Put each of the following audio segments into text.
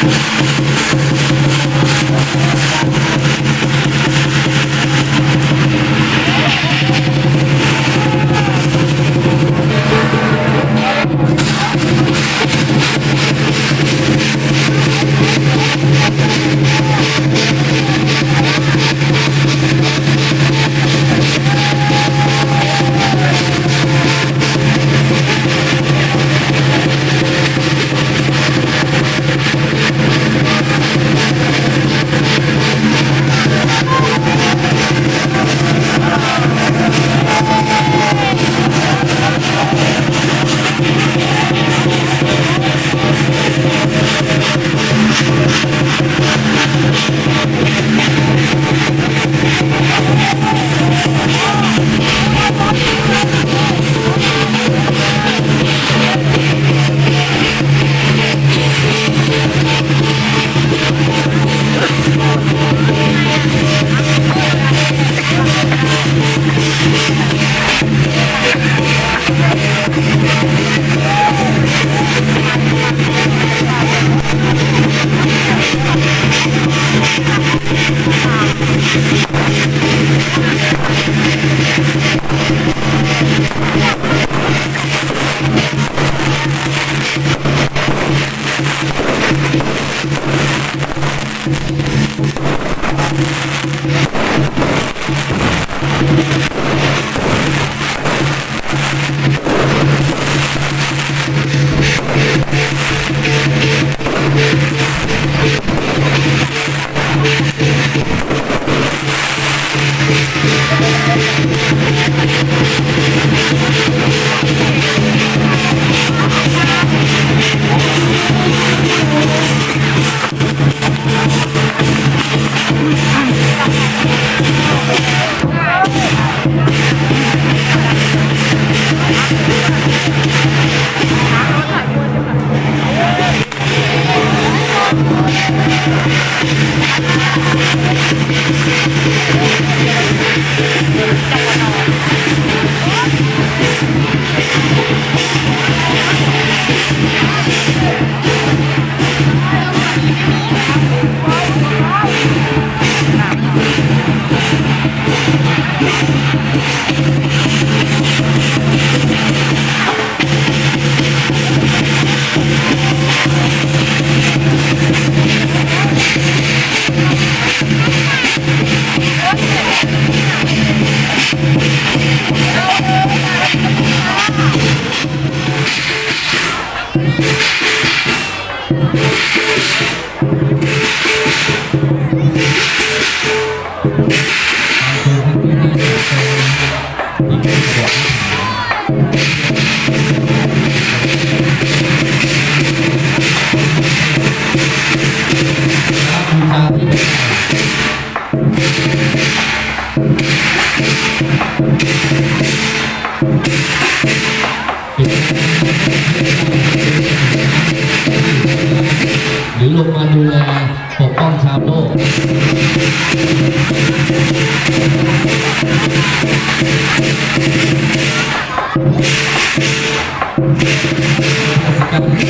Thank ปกป้องชาวโลก จะ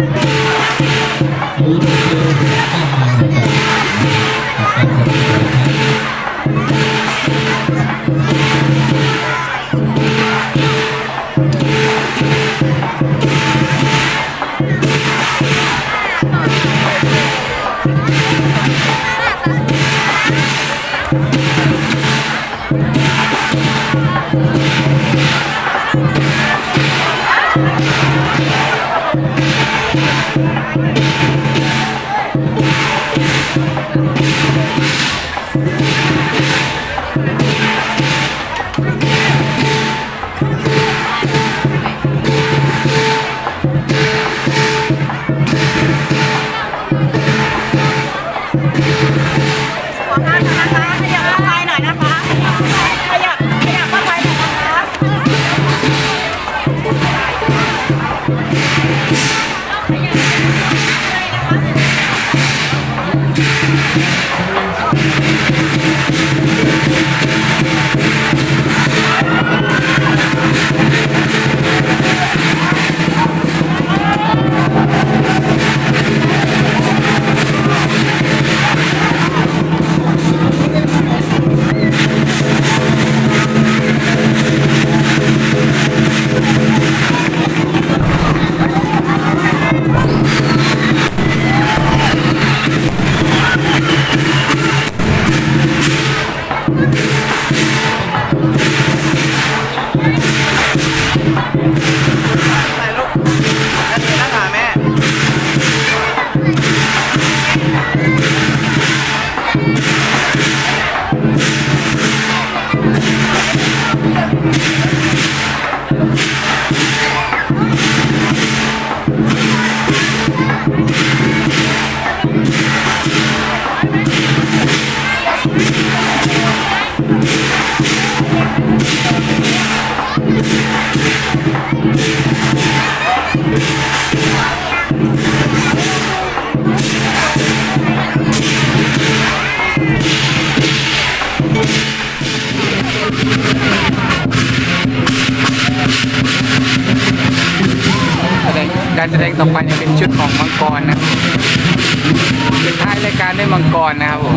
รู้ Thank you. การแสดงต่อไปจะเป็นชุดของมังกรนะเป็นท้ายรายการด้วยมังกรนะครับผม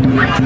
you